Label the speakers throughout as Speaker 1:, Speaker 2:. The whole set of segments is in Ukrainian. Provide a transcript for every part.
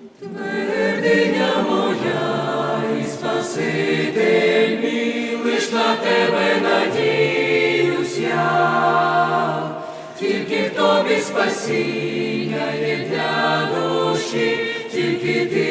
Speaker 1: Твердиня моя і Спаситель мій, лиш на тебе надіюсь я, тільки в тобі спасіння є для душі, тільки ти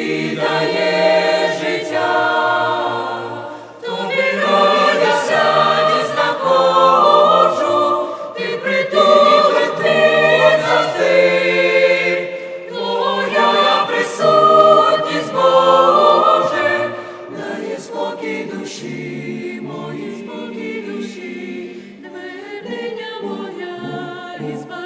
Speaker 1: спокій душі, мої спокій душі, ведення моя і спокій.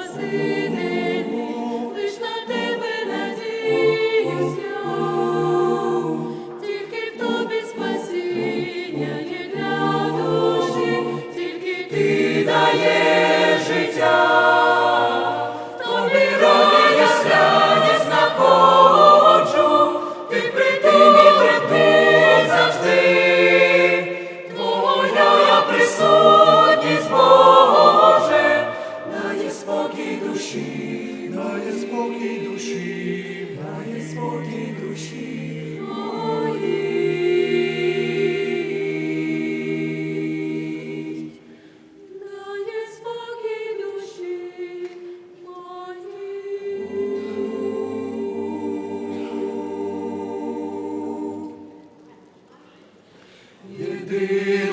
Speaker 1: Indeed.